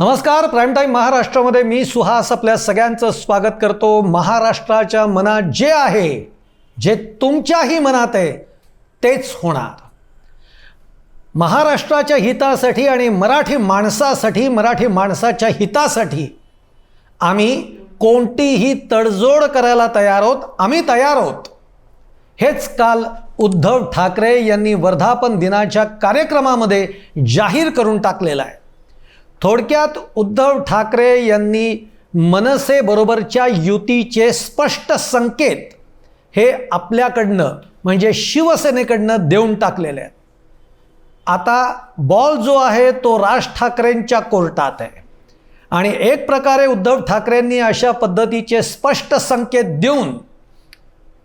नमस्कार prime time महाराष्ट्रामध्ये मी सुहास आपल्या सगळ्यांचं स्वागत करतो. महाराष्ट्राच्या मनात जे आहे जे तुमच्याही मनात आहे तेच होणार. महाराष्ट्राच्या हितासाठी आणि मराठी माणसासाठी मराठी माणसाच्या हितासाठी आम्ही कोणतीही तडजोड करायला तयार आहोत. आम्ही तयार आहोत. हेच काल उद्धव ठाकरे यांनी वर्धापन दिनाच्या कार्यक्रमामध्ये जाहीर करून टाकलेलं आहे. थोडक्यात उद्धव ठाकरे यांनी मनसेबरोबरच्या युतीचे स्पष्ट संकेत हे आपल्याकडनं म्हणजे शिवसेनेकडनं देऊन टाकलेले आहेत. आता बॉल जो आहे तो राज ठाकरेंच्या कोर्टात आहे. आणि एक प्रकारे उद्धव ठाकरेंनी अशा पद्धतीचे स्पष्ट संकेत देऊन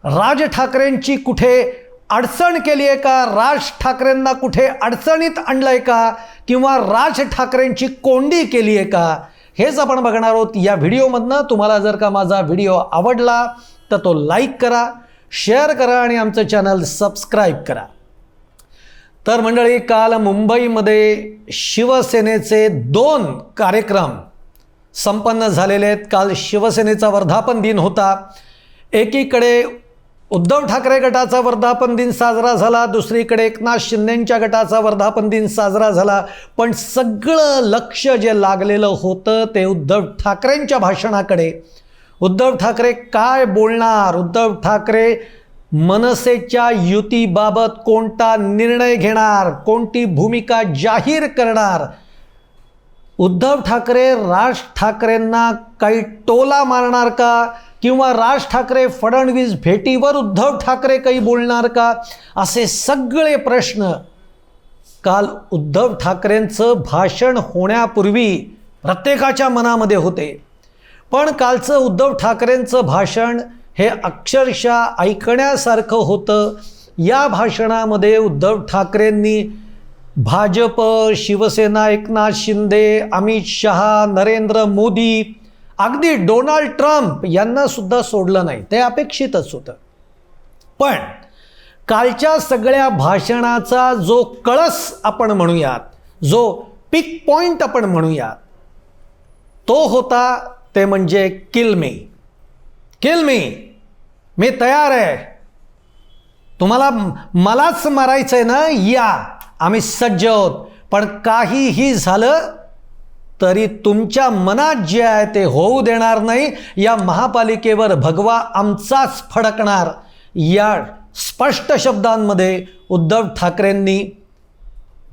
राज ठाकरेंची कुठे अडचण केली आहे का? राज ठाकरेंना कुठे अडचणीत आणलं आहे का? किंवा राज ठाकरेंची कोंडी केली आहे का? हेच आपण बघणार आहोत या व्हिडिओमधनं. तुम्हाला जर का माझा व्हिडिओ आवडला तर तो लाईक करा शेअर करा आणि आमचं चॅनल सबस्क्राईब करा. तर मंडळी काल मुंबईमध्ये शिवसेनेचे दोन कार्यक्रम संपन्न झालेले आहेत. काल शिवसेनेचा वर्धापन दिन होता. एकीकडे उद्धव ठाकरे गटाचा वर्धापन दिन साजरा झाला. दुसरीकडे एकनाथ शिंदेंच्या गटाचा वर्धापन दिन साजरा झाला. पण सगळं लक्ष जे लागलेलं होतं ते उद्धव ठाकरेंच्या भाषणाकडे. उद्धव ठाकरे काय बोलणार? उद्धव ठाकरे मनसेच्या युतीबाबत कोणता निर्णय घेणार? कोणती भूमिका जाहीर करणार? उद्धव ठाकरे राज ठाकरेंना काही टोला मारणार का? किंवा राज ठाकरे फडणवीस भेटीवर उद्धव ठाकरे काही बोलणार का? असे सगळे प्रश्न काल उद्धव ठाकरेंचं भाषण होण्यापूर्वी प्रत्येकाच्या मनामध्ये होते. पण कालचं उद्धव ठाकरेंचं भाषण हे अक्षरशः ऐकण्यासारखं होतं. या भाषणामध्ये उद्धव ठाकरेंनी भाजप शिवसेना एकनाथ शिंदे अमित शहा नरेंद्र मोदी अगदी डोनाल्ड ट्रम्प यांना सुद्धा सोडलं नाही. ते अपेक्षितच होतं. पण कालच्या सगळ्या भाषणाचा जो कळस आपण म्हणूयात जो पिक पॉईंट आपण म्हणूयात तो होता ते म्हणजे किल मी किल मी मी तयार आहे. तुम्हाला मलाच मारायचं आहे ना? या. आम्ही सज्ज आहोत. पण काहीही झालं तरी तुमच्या मनात जे आहे ते होऊ देणार नाही. या महापालिकेवर भगवा आमचाच फडकणार. या स्पष्ट शब्दांमध्ये उद्धव ठाकरेंनी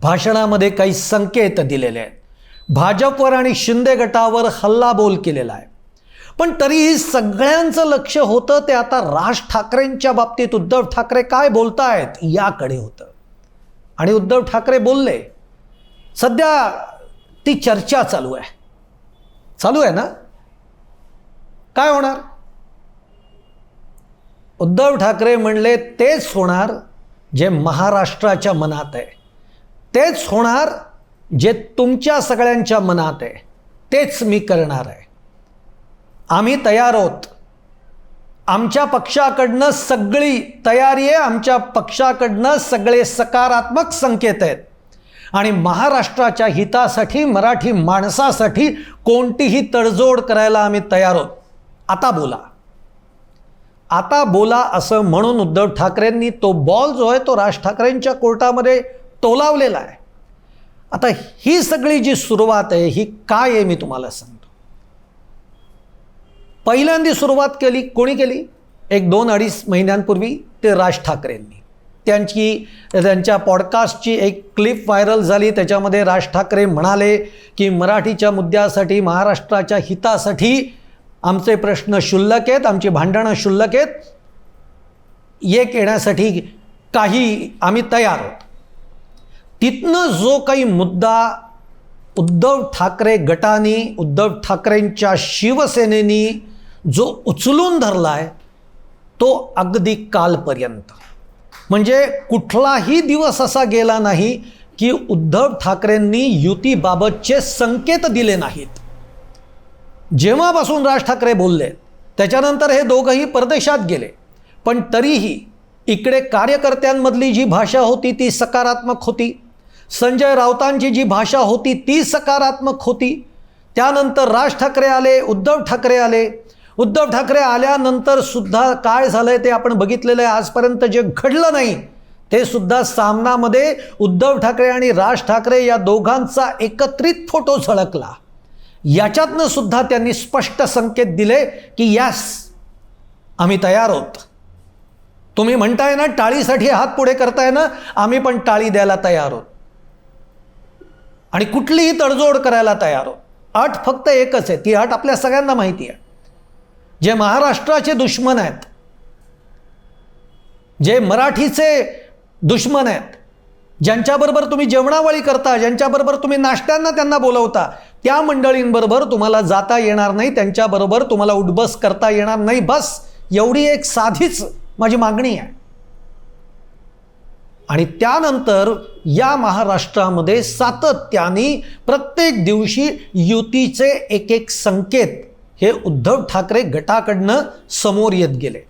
भाषणामध्ये काही संकेत दिलेले आहेत. भाजपवर आणि शिंदे गटावर हल्लाबोल केलेला आहे. पण तरीही सगळ्यांचं लक्ष होतं ते आता राज ठाकरेंच्या बाबतीत. उद्धव ठाकरे काय बोलतायत याकडे होतं. आणि उद्धव ठाकरे बोलले. सध्या ती चर्चा चालू आहे. चालू आहे ना? काय होणार? उद्धव ठाकरे म्हणले तेच होणार जे महाराष्ट्राच्या मनात आहे. तेच होणार जे तुमच्या सगळ्यांच्या मनात आहे. तेच मी करणार आहे. आम्ही तयार आहोत. आमच्या पक्षाकडनं सगळी तयारी आहे आमच्या पक्षाकडनं सगळे सकारात्मक संकेत आहेत. आणि महाराष्ट्राच्या हितासाठी मराठी माणसासाठी कोणतीही तडजोड करायला आम्ही तयार आहोत. आता बोला. आता बोला असं म्हणून उद्धव ठाकरेंनी तो बॉल जो आहे तो राज ठाकरेंच्या कोर्टामध्ये टोलावलेला आहे. आता ही सगळी जी सुरुवात आहे ही काय आहे मी तुम्हाला सांगतो. पहिल्यांदी सुरुवात केली कोणी केली? एक दोन अडीच महिन्यांपूर्वी ते राज ठाकरेंनी. त्यांची त्यांच्या पॉडकास्टची एक क्लिप व्हायरल झाली. त्याच्यामध्ये राज ठाकरे म्हणाले की मराठीच्या मुद्द्यासाठी महाराष्ट्राच्या हितासाठी आमचे प्रश्न शुल्लक आहेत आमची भांडणं शुल्लक आहेत. एक येण्यासाठी काही आम्ही तयार आहोत. तिथनं जो काही मुद्दा उद्धव ठाकरे गटाने उद्धव ठाकरेंच्या शिवसेनेनी जो उचलून धरला आहे तो अगदी कालपर्यंत. म्हणजे कुठलाही दिवस असा गेला नाही की उद्धव ठाकरेंनी युतीबाबतचे संकेत दिले नाहीत. जेव्हापासून राज ठाकरे बोलले त्याच्यानंतर हे दोघंही परदेशात गेले. पण तरीही इकडे कार्यकर्त्यांमधली जी भाषा होती ती सकारात्मक होती. संजय राऊतांची जी भाषा होती ती सकारात्मक होती. त्यानंतर राज ठाकरे आले उद्धव ठाकरे आले. उद्धव ठाकरे आल्यानंतर सुद्धा काय झालंय ते आपण बघितलेलं आहे. आजपर्यंत जे घडलं नाही ते सुद्धा सामनामध्ये उद्धव ठाकरे आणि राज ठाकरे या दोघांचा एकत्रित फोटो झळकला. याच्यातनं सुद्धा त्यांनी स्पष्ट संकेत दिले की यस आम्ही तयार आहोत. तुम्ही म्हणताय ना टाळीसाठी हात पुढे करताय ना आम्ही पण टाळी द्यायला तयार आहोत. आणि कुठलीही तडजोड करायला तयार आहोत. अट फक्त एकच आहे. ती अट आपल्या सगळ्यांना माहिती आहे. जे महाराष्ट्राचे दुश्मन आहेत जे मराठीचे दुश्मन आहेत ज्यांच्याबरोबर तुम्ही जेवणावळी करता ज्यांच्याबरोबर तुम्ही नाश्त्यांना त्यांना बोलवता त्या मंडळींबरोबर तुम्हाला जाता येणार नाही त्यांच्याबरोबर तुम्हाला उठबस करता येणार नाही. बस एवढी एक साधीच माझी मागणी आहे. आणि त्यानंतर या महाराष्ट्रामध्ये सातत्याने प्रत्येक दिवशी युतीचे एक एक संकेत हे उद्धव ठाकरे गटाकडनं समोर येत गेले.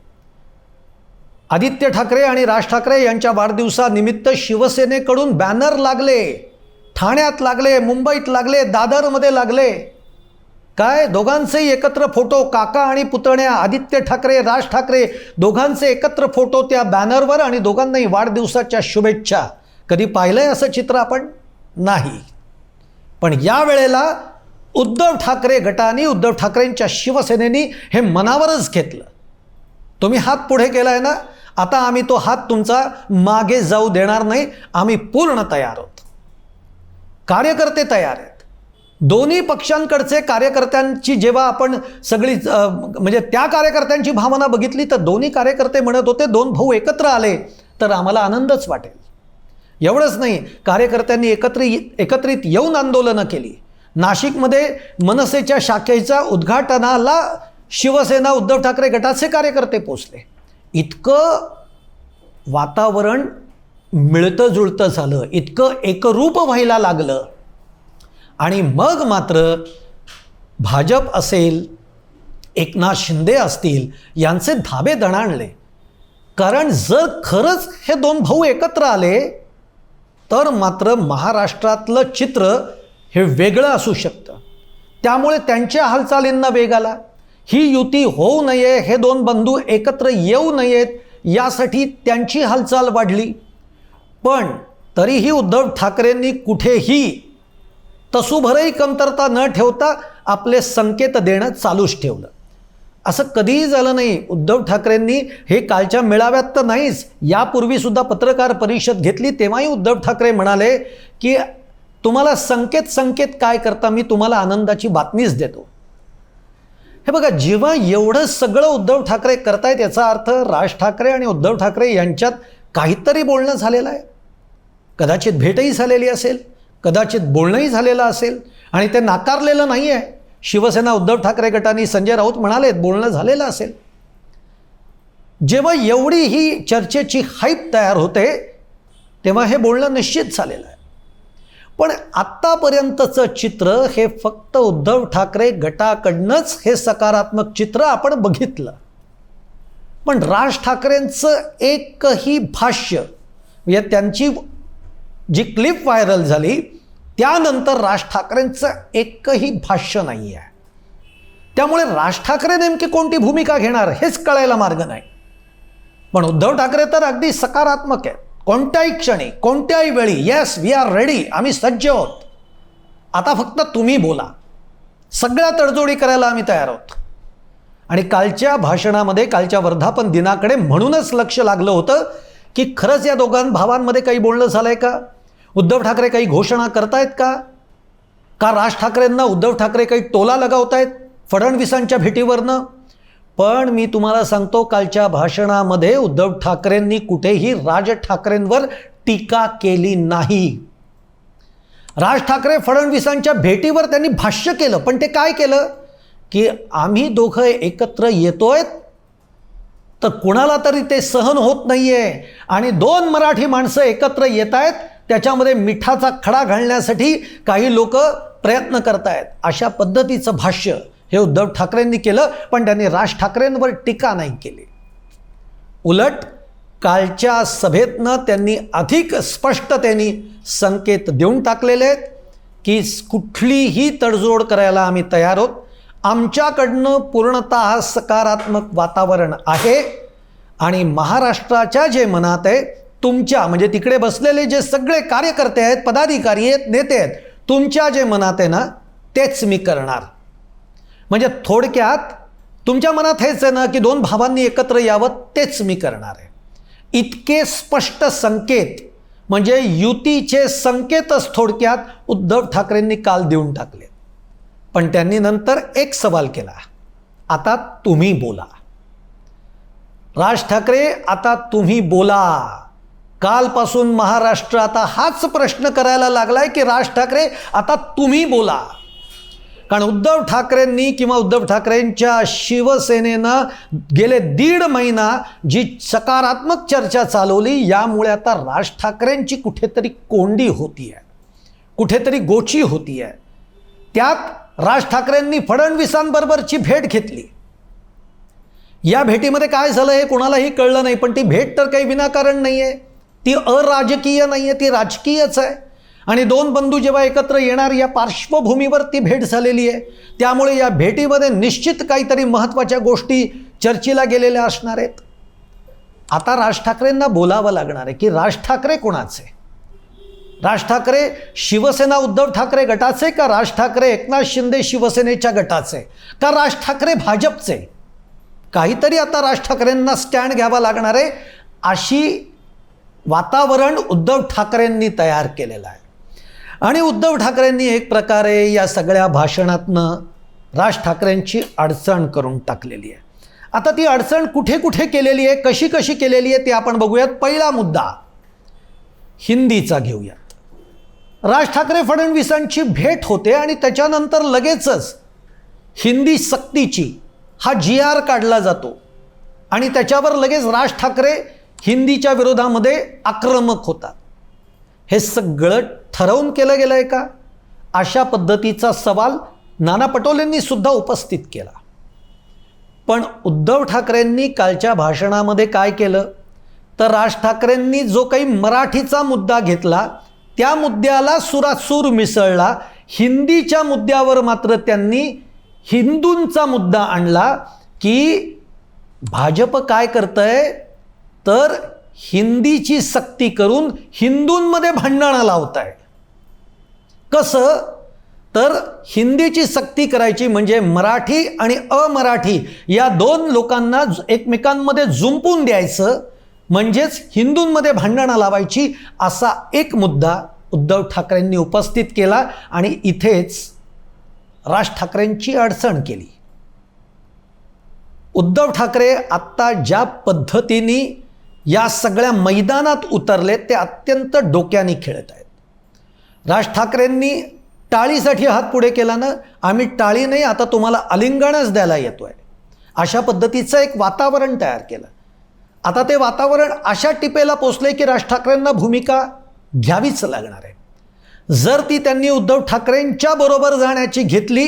आदित्य ठाकरे आणि राज ठाकरे यांच्या वाढदिवसानिमित्त शिवसेनेकडून बॅनर लागले ठाण्यात लागले मुंबईत लागले दादरमध्ये लागले. काय? दोघांचेही एकत्र फोटो काका आणि पुतण्या आदित्य ठाकरे राज ठाकरे दोघांचे एकत्र फोटो त्या बॅनरवर आणि दोघांनाही वाढदिवसाच्या शुभेच्छा. कधी पाहिलंय असं चित्र आपण? नाही. पण या वेळेला उद्धव ठाकरे गटाने उद्धव ठाकरेंच्या शिवसेनेनी हे मनावरच घेतलं. तुम्ही हात पुढे केला आहे ना? आता आम्ही तो हात तुमचा मागे जाऊ देणार नाही. आम्ही पूर्ण तयार आहोत. कार्यकर्ते तयार आहेत. दोन्ही पक्षांकडचे कार्यकर्त्यांची जेव्हा आपण सगळी म्हणजे त्या कार्यकर्त्यांची भावना बघितली तर दोन्ही कार्यकर्ते म्हणत होते दोन भाऊ एकत्र आले तर आम्हाला आनंदच वाटेल. एवढंच नाही कार्यकर्त्यांनी एकत्र एकत्रित येऊन आंदोलनं केली. नाशिकमध्ये मनसेच्या शाखेच्या उद्घाटनाला शिवसेना उद्धव ठाकरे गटाचे कार्यकर्ते पोचले. इतकं वातावरण मिळतं जुळतं झालं इतकं एकरूप व्हायला लागलं. आणि मग मात्र भाजप असेल एकनाथ शिंदे असतील यांचे धाबे दणाणले. कारण जर खरंच हे दोन भाऊ एकत्र आले तर मात्र महाराष्ट्रातलं चित्र हे वेगळं असू शकतं. त्यामुळे त्यांच्या हालचालींना वेग आला. ही युती होऊ नये हे दोन बंधू एकत्र येऊ नयेत यासाठी त्यांची हालचाल वाढली. पण तरीही उद्धव ठाकरेंनी कुठेही तसूभरही कमतरता न ठेवता आपले संकेत देणं चालूच ठेवलं. असं कधीही झालं नाही. उद्धव ठाकरेंनी हे कालच्या मेळाव्यात तर नाहीच यापूर्वीसुद्धा पत्रकार परिषद घेतली तेव्हाही उद्धव ठाकरे म्हणाले की तुम्हाला संकेत संकेत काय करता मी तुम्हाला आनंदाची बातमीच देतो. हे बघा जेव्हा एवढं सगळं उद्धव ठाकरे करतायत याचा अर्थ राज ठाकरे आणि उद्धव ठाकरे यांच्यात काहीतरी बोलणं झालेलं आहे. कदाचित भेटही झालेली असेल कदाचित बोलणंही झालेलं असेल आणि ते नाकारलेलं नाही आहे शिवसेना उद्धव ठाकरे गटाने संजय राऊत म्हणालेत बोलणं झालेलं असेल. जेव्हा एवढी ही चर्चेची हाईप तयार होते तेव्हा हे बोलणं निश्चित झालेलं आहे. पण आत्तापर्यंतचं चित्र हे फक्त उद्धव ठाकरे गटाकडनंच हे सकारात्मक चित्र आपण बघितलं. पण राज ठाकरेंचं एकही भाष्य म्हणजे त्यांची जी क्लिप व्हायरल झाली त्यानंतर राज ठाकरेंचं एकही भाष्य नाही आहे त्यामुळे राज ठाकरे नेमकी कोणती भूमिका घेणार हेच कळायला मार्ग नाही. पण उद्धव ठाकरे तर अगदी सकारात्मक आहे कोणत्याही क्षणी कोणत्याही वेळी येस वी आर रेडी आम्ही सज्ज आहोत. आता फक्त तुम्ही बोला. सगळ्या तडजोडी करायला आम्ही तयार आहोत. आणि कालच्या भाषणामध्ये कालच्या वर्धापन दिनाकडे म्हणूनच लक्ष लागलं होतं की खरंच या दोघां भावांमध्ये काही बोलणं झालं आहे का? उद्धव ठाकरे काही घोषणा करतायत का? का राज ठाकरेंना उद्धव ठाकरे काही टोला लगावतायत? फडणवीसांच्या भेटीवरनं? पण मी तुम्हाला सांगतो कालच्या भाषणामध्ये उद्धव ठाकरेंनी कुठेही राज ठाकरेंवर टीका केली नाही. राज ठाकरे फडणवीसांच्या भेटीवर त्यांनी भाष्य केलं पण ते काय केलं? की आम्ही दोघं एकत्र येतोय तर कुणाला तरी ते सहन होत नाही आहे आणि दोन मराठी माणसं एकत्र येत आहेत त्याच्यामध्ये मिठाचा खडा घालण्यासाठी काही लोक प्रयत्न करतायत. अशा पद्धतीचं भाष्य. हे उद्धव ठाकरेंनी केलं पण त्यांनी राज ठाकरेंवर टीका नाही केली. उलट कालच्या सभेतनं त्यांनी अधिक स्पष्टतेने संकेत देऊन टाकलेले आहेत की कुठलीही तडजोड करायला आम्ही तयार आहोत. आमच्याकडनं पूर्णत सकारात्मक वातावरण आहे आणि महाराष्ट्राच्या जे मनात आहे तुमच्या म्हणजे तिकडे बसलेले जे सगळे कार्यकर्ते आहेत पदाधिकारी आहेत नेते आहेत तुमच्या जे मनात आहे ना तेच मी करणार. म्हणजे थोडक्यात तुमच्या मनात हेच आहे ना की दोन भावांनी एकत्र यावं तेच मी करणार आहे. इतके स्पष्ट संकेत म्हणजे युतीचे संकेतच थोडक्यात उद्धव ठाकरेंनी काल देऊन टाकले. पण त्यांनी नंतर एक सवाल केला. आता तुम्ही बोला. राज ठाकरे आता तुम्ही बोला. कालपासून महाराष्ट्र आता हाच प्रश्न करायला लागलाय की राज ठाकरे आता तुम्ही बोला. कारण उद्धव ठाकरेंनी किंवा उद्धव ठाकरेंच्या शिवसेनेनं गेले दीड महिना जी सकारात्मक चर्चा चालवली यामुळे आता राज ठाकरेंची कुठेतरी कोंडी होती आहे कुठेतरी गोची होती आहे त्यात राज ठाकरेंनी फडणवीसांबरोबरची भेट घेतली. या भेटीमध्ये काय झालं हे कोणालाही कळलं नाही पण ती भेट तर काही विनाकारण नाही आहे ती अराजकीय नाही आहे ती राजकीयच आहे. आणि दोन बंधू जेव्हा एकत्र येणार या पार्श्वभूमीवर ती भेट झालेली आहे. त्यामुळे या भेटीमध्ये निश्चित काहीतरी महत्त्वाच्या गोष्टी चर्चेला गेलेल्या असणार आहेत. आता राज ठाकरेंना बोलावं लागणार आहे की राज ठाकरे कोणाचे? राज ठाकरे शिवसेना उद्धव ठाकरे गटाचे का राज ठाकरे एकनाथ शिंदे शिवसेनेच्या गटाचे? का राज ठाकरे भाजपचे? काहीतरी आता राज ठाकरेंना स्टँड घ्यावा लागणार आहे अशी वातावरण उद्धव ठाकरेंनी तयार केलेलं आहे. आणि उद्धव ठाकरेंनी एक प्रकारे या सगळ्या भाषणातनं राज ठाकरेंची अडचण करून टाकलेली आहे. आता ती अडचण कुठे कुठे केलेली आहे कशी कशी केलेली आहे ते आपण बघूयात. पहिला मुद्दा हिंदीचा घेऊयात. राज ठाकरे फडणवीसांची भेट होते आणि त्याच्यानंतर लगेचच हिंदी सक्तीची हा जी आर काढला जातो आणि त्याच्यावर लगेच राज ठाकरे हिंदीच्या विरोधामध्ये आक्रमक होतात. हे सगळं ठरवून केलं गेलं आहे का? अशा पद्धतीचा सवाल नाना पटोलेंनी सुद्धा उपस्थित केला. पण उद्धव ठाकरेंनी कालच्या भाषणामध्ये काय केलं? तर राज ठाकरेंनी जो काही मराठीचा मुद्दा घेतला त्या मुद्द्याला सुरासूर मिसळला. हिंदीच्या मुद्द्यावर मात्र त्यांनी हिंदूंचा मुद्दा आणला की भाजप काय करतंय? तर हिंदीची सक्ती करून हिंदूंमध्ये भांडणं लावत आहे कसं? तर हिंदीची सक्ती करायची म्हणजे मराठी आणि अमराठी या दोन लोकांना एकमेकांमध्ये जुंपून द्यायचं म्हणजेच हिंदूंमध्ये भांडणं लावायची असा एक मुद्दा उद्धव ठाकरेंनी उपस्थित केला आणि इथेच राज ठाकरेंची अडचण केली. उद्धव ठाकरे आत्ता ज्या पद्धतीने या सगळ्या मैदानात उतरले ते अत्यंत डोक्याने खेळत आहेत. राज ठाकरेंनी टाळीसाठी हात पुढे केला ना आम्ही टाळी नाही आता तुम्हाला अलिंगणच द्यायला येतो आहे अशा पद्धतीचं एक वातावरण तयार केलं. आता ते वातावरण अशा टिपेला पोचले की राज ठाकरेंना भूमिका घ्यावीच लागणार आहे. जर ती त्यांनी उद्धव ठाकरेंच्या बरोबर जाण्याची घेतली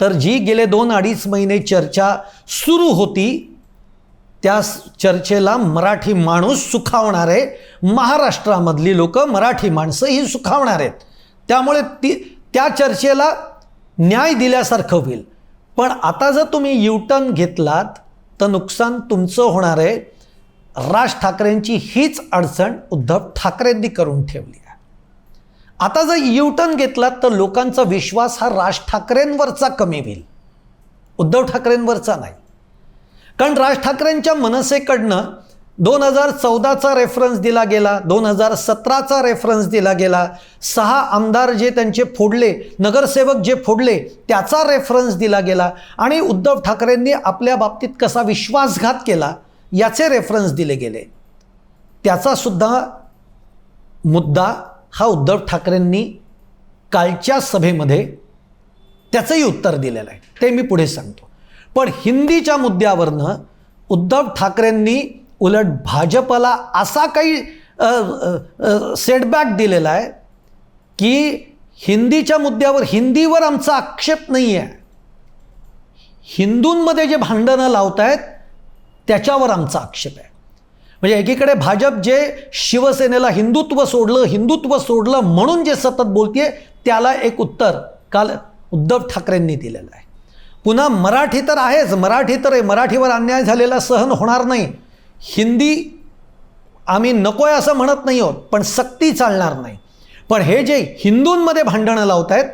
तर जी गेले दोन अडीच महिने चर्चा सुरू होती त्या चर्चेला मराठी माणूस सुखावणार आहे महाराष्ट्रामधली लोक मराठी माणसं ही सुखावणार आहेत. त्यामुळे ती त्या चर्चेला न्याय दिल्यासारखं होईल. पण आता जर तुम्ही युटर्न घेतलात तर नुकसान तुमचं होणार आहे. राज ठाकरेंची हीच अडचण उद्धव ठाकरेंनी करून ठेवली आहे. आता जर युटर्न घेतलात तर लोकांचा विश्वास हा राज ठाकरेंवरचा कमी होईल. उद्धव ठाकरेंवरचा नाही. कारण राज ठाकरेंच्या मनसेकडनं दोन हजार चौदाचा रेफरन्स दिला गेला दोन हजार सतराचा रेफरन्स दिला गेला सहा आमदार जे त्यांचे फोडले नगरसेवक जे फोडले त्याचा रेफरन्स दिला गेला. आणि उद्धव ठाकरेंनी आपल्या बाबतीत कसा विश्वासघात केला याचे रेफरन्स दिले गेले. त्याचासुद्धा मुद्दा हा उद्धव ठाकरेंनी कालच्या सभेमध्ये त्याचंही उत्तर दिलेलं आहे. ते मी पुढे सांगतो. पण हिंदीच्या मुद्द्यावरनं उद्धव ठाकरेंनी उलट भाजपला असा काही सेटबॅक दिलेला आहे की हिंदीच्या मुद्द्यावर हिंदीवर आमचा आक्षेप नाही आहे. हिंदूंमध्ये जे भांडणं लावत आहेत त्याच्यावर आमचा आक्षेप आहे. म्हणजे एकीकडे भाजप जे शिवसेनेला हिंदुत्व सोडलं हिंदुत्व सोडलं म्हणून जे सतत बोलते त्याला एक उत्तर काल उद्धव ठाकरेंनी दिलेलं आहे. पुन्हा मराठी तर आहेच. मराठी तर आहे. मराठीवर अन्याय झालेला सहन होणार नाही. हिंदी आम्ही नको आहे असं म्हणत नाही आहोत पण सक्ती चालणार नाही. पण हे जे हिंदूंमध्ये भांडणं लावत आहेत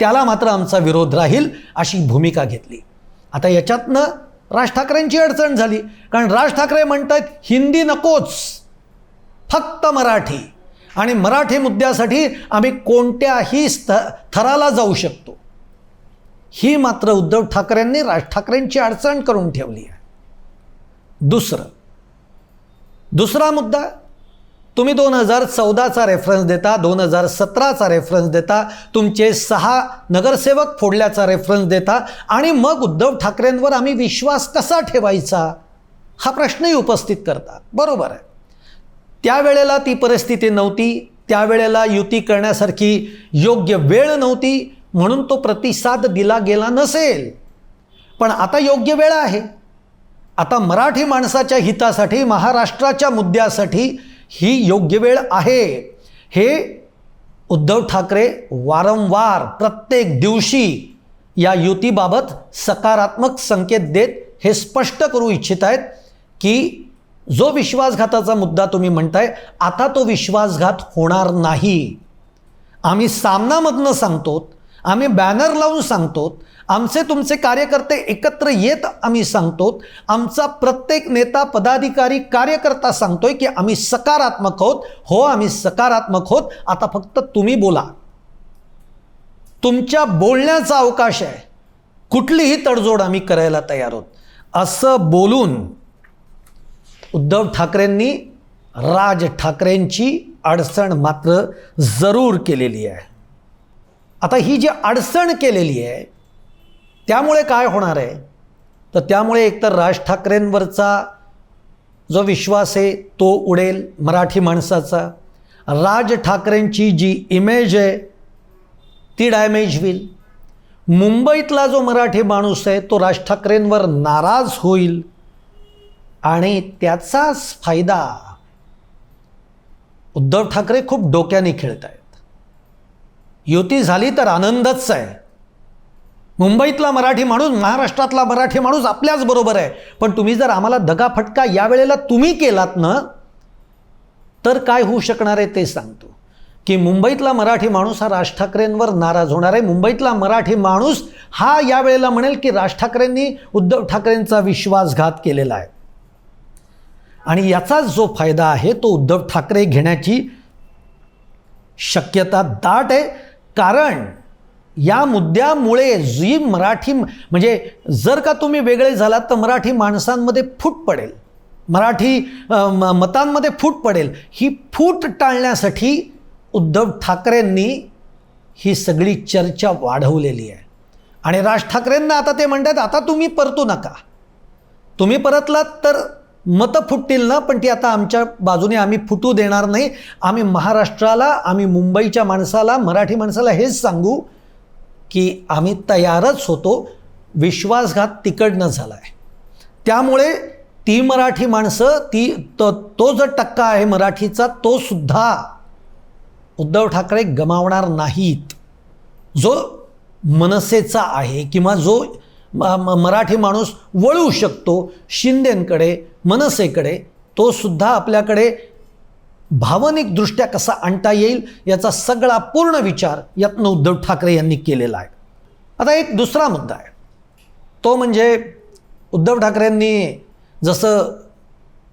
त्याला मात्र आमचा विरोध राहील अशी भूमिका घेतली. आता याच्यातनं राज ठाकरेंची अडचण झाली. कारण राज ठाकरे म्हणतात हिंदी नकोच. फक्त मराठी. आणि मराठी मुद्द्यासाठी आम्ही कोणत्याही स्थ थराला जाऊ शकतो. ही मात्र उद्धव ठाकरेंनी राज ठाकरेंची अडचण करून ठेवली आहे. दुसरं दुसरा मुद्दा तुम्ही दोन हजार चौदाचा रेफरन्स देता दोन हजार सतराचा रेफरन्स देता तुमचे सहा नगरसेवक फोडल्याचा रेफरन्स देता आणि मग उद्धव ठाकरेंवर आम्ही विश्वास कसा ठेवायचा? हा प्रश्नही उपस्थित करता बरोबर आहे. त्यावेळेला ती परिस्थिती नव्हती त्यावेळेला युती करण्यासारखी योग्य वेळ नव्हती म्हणून तो प्रतिसाद दिला गेला नसेल. पण आता योग्य वेळ आहे. आता मराठी माणसाच्या हितासाठी महाराष्ट्राच्या मुद्द्यासाठी ही योग्य वेळ आहे. हे उद्धव ठाकरे वारंवार प्रत्येक दिवशी या युतीबाबत सकारात्मक संकेत देत हे स्पष्ट करू इच्छित आहेत की जो विश्वासघाताचा मुद्दा तुम्ही म्हणताय आता तो विश्वासघात होणार नाही. आम्ही सामनामधनं सांगतो आम्ही बॅनर लावून सांगतो आमचे तुमचे कार्यकर्ते एकत्र येत आम्ही सांगतो आमचा प्रत्येक नेता पदाधिकारी कार्यकर्ता सांगतोय की आम्ही सकारात्मक आहोत. हो आम्ही सकारात्मक आहोत. आता फक्त तुम्ही बोला. तुमच्या बोलण्याचा अवकाश आहे. कुठलीही तडजोड आम्ही करायला तयार आहोत. असं बोलून उद्धव ठाकरेंनी राज ठाकरेंची अडचण मात्र जरूर केलेली आहे. आता ही जी अडचण केलेली आहे त्यामुळे काय होणार आहे? तर त्यामुळे एकतर राज ठाकरेंवरचा जो विश्वास आहे तो उडेल मराठी माणसाचा. राज ठाकरेंची जी इमेज आहे ती डॅमेज होईल. मुंबईतला जो मराठी माणूस आहे तो राज ठाकरेंवर नाराज होईल. आणि त्याचाच फायदा उद्धव ठाकरे खूप डोक्याने खेळत आहेत युती झाली तर आनंदच आहे. मुंबईतला मराठी माणूस महाराष्ट्रातला मराठी माणूस आपल्याच बरोबर आहे. पण तुम्ही जर आम्हाला दगाफटका यावेळेला तुम्ही केलात ना तर काय होऊ शकणार आहे ते सांगतो. की मुंबईतला मराठी माणूस हा राज ठाकरेंवर नाराज होणार आहे. मुंबईतला मराठी माणूस हा यावेळेला म्हणेल की राज ठाकरेंनी उद्धव ठाकरेंचा विश्वासघात केलेला आहे. आणि याचाच जो फायदा आहे तो उद्धव ठाकरे घेण्याची शक्यता दाट आहे. कारण या मुद्द्यामुळे जी मराठी म्हणजे जर का तुम्ही वेगळे झालात तर मराठी माणसांमध्ये फूट पडेल. मराठी म- मतांमध्ये फूट पडेल. ही फूट टाळण्यासाठी उद्धव ठाकरेंनी ही सगळी चर्चा वाढवलेली आहे. आणि राज ठाकरेंना आता ते म्हणतात आता तुम्ही परतू नका. तुम्ही परतलात तर मतं फुटतील ना पण ती आता आमच्या बाजूने आम्ही फुटू देणार नाही. आम्ही महाराष्ट्राला आम्ही मुंबईच्या माणसाला मराठी माणसाला हेच सांगू की आम्ही तयारच होतो. विश्वासघात तिकडनं झाला आहे त्यामुळे ती मराठी माणसं ती तो तो जो टक्का आहे मराठीचा तो सुद्धा उद्धव ठाकरे गमावणार नाहीत. जो मनसेचा आहे किंवा जो म- म- मराठी माणूस वळू शकतो शिंदेंकडे मनसेकडे तो सुद्धा आपल्याकडे भावनिकदृष्ट्या कसा आणता येईल याचा सगळा पूर्ण विचार यातनं उद्धव ठाकरे यांनी केलेला आहे. आता एक दुसरा मुद्दा आहे. तो म्हणजे उद्धव ठाकरेंनी जसं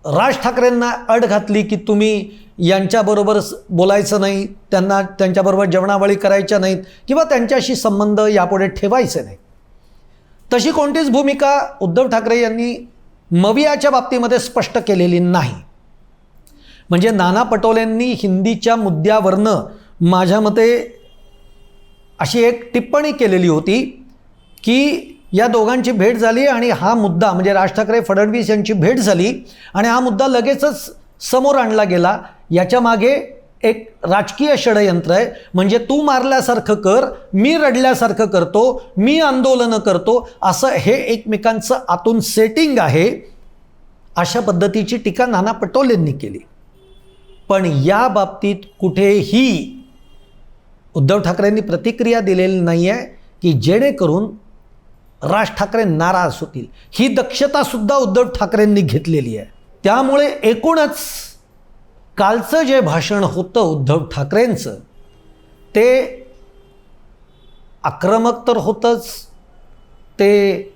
राज ठाकरेंना अड घातली की तुम्ही यांच्याबरोबर बोलायचं नाही त्यांना त्यांच्याबरोबर जेवणावळी करायच्या नाहीत किंवा त्यांच्याशी संबंध यापुढे ठेवायचे नाही तशी कोणतीच भूमिका उद्धव ठाकरे यांनी मवियाच्या बाबतीमध्ये स्पष्ट केलेली नाही. म्हणजे नाना पटोलेंनी हिंदीच्या मुद्द्यावरनं माझ्या मते अशी एक टिप्पणी केलेली होती की या दोघांची भेट झाली आणि हा मुद्दा म्हणजे राज ठाकरे फडणवीस यांची भेट झाली आणि हा मुद्दा लगेचच समोर आणला गेला. याच्या मागे एक राजकीय षडयंत्र आहे. म्हणजे तू मारल्यासारखं कर मी रडल्यासारखं करतो मी आंदोलनं करतो असं हे एकमेकांचं आतून सेटिंग आहे. अशा पद्धतीची टीका नाना पटोलेंनी केली. पण या बाबतीत कुठेही उद्धव ठाकरेंनी प्रतिक्रिया दिलेली नाही आहे की जेणेकरून राज ठाकरे नाराज होतील. ही दक्षतासुद्धा उद्धव ठाकरेंनी घेतलेली आहे. त्यामुळे एकूणच कालचं जे भाषण होतं उद्धव ठाकरेंचं ते आक्रमक तर होतंच. ते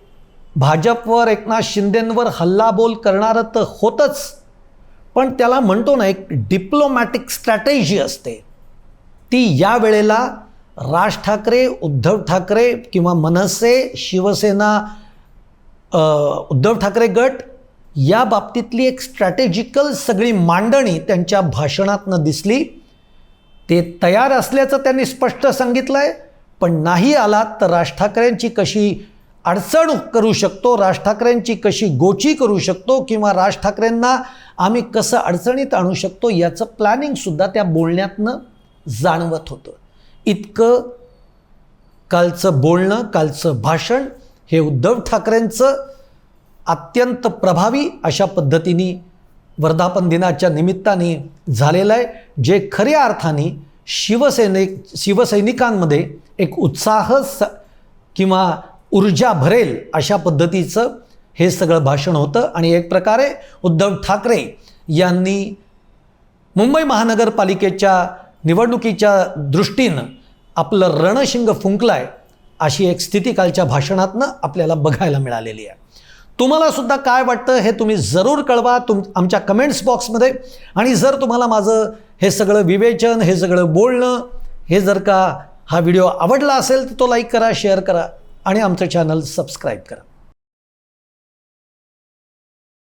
भाजपवर एकनाथ शिंदेंवर हल्लाबोल करणारं तर होतंच. पण त्याला म्हणतो ना एक डिप्लोमॅटिक स्ट्रॅटेजी असते. ती या वेळेला राज ठाकरे उद्धव ठाकरे किंवा मनसे शिवसेना उद्धव ठाकरे गट या बाबतीतली एक स्ट्रॅटेजिकल सगळी मांडणी त्यांच्या भाषणातनं दिसली. ते तयार असल्याचं त्यांनी स्पष्ट सांगितलं आहे पण नाही आलात तर राज ठाकरेंची कशी अडचण करू शकतो राज ठाकरेंची कशी गोची करू शकतो किंवा राज ठाकरेंना आम्ही कसं अडचणीत आणू शकतो याचं प्लॅनिंगसुद्धा त्या बोलण्यातनं जाणवत होतं. इतकं कालचं बोलणं कालचं भाषण हे उद्धव ठाकरेंचं अत्यंत प्रभावी अशा पद्धतीने वर्धापन दिनाच्या निमित्ताने झालेलं आहे जे खऱ्या अर्थाने शिवसैनिक शिवसैनिकांमध्ये एक उत्साह स किंवा ऊर्जा भरेल अशा पद्धतीचं हे सगळं भाषण होतं. आणि एक प्रकारे उद्धव ठाकरे यांनी मुंबई महानगरपालिकेच्या निवडणुकीच्या दृष्टीनं आपलं रणशिंग फुंकलं आहे अशी एक स्थिती कालच्या भाषणातनं आपल्याला बघायला मिळालेली आहे. तुम्हाला सुद्धा काय वाटतं हे तुम्ही जरूर कळवा तुम आमच्या कमेंट्स बॉक्समध्ये आणि जर तुम्हाला माझं हे सगळं विवेचन हे सगळं बोलणं हे जर का हा व्हिडिओ आवडला असेल तर तो लाईक करा शेअर करा आणि आमचं चॅनल सबस्क्राईब करा.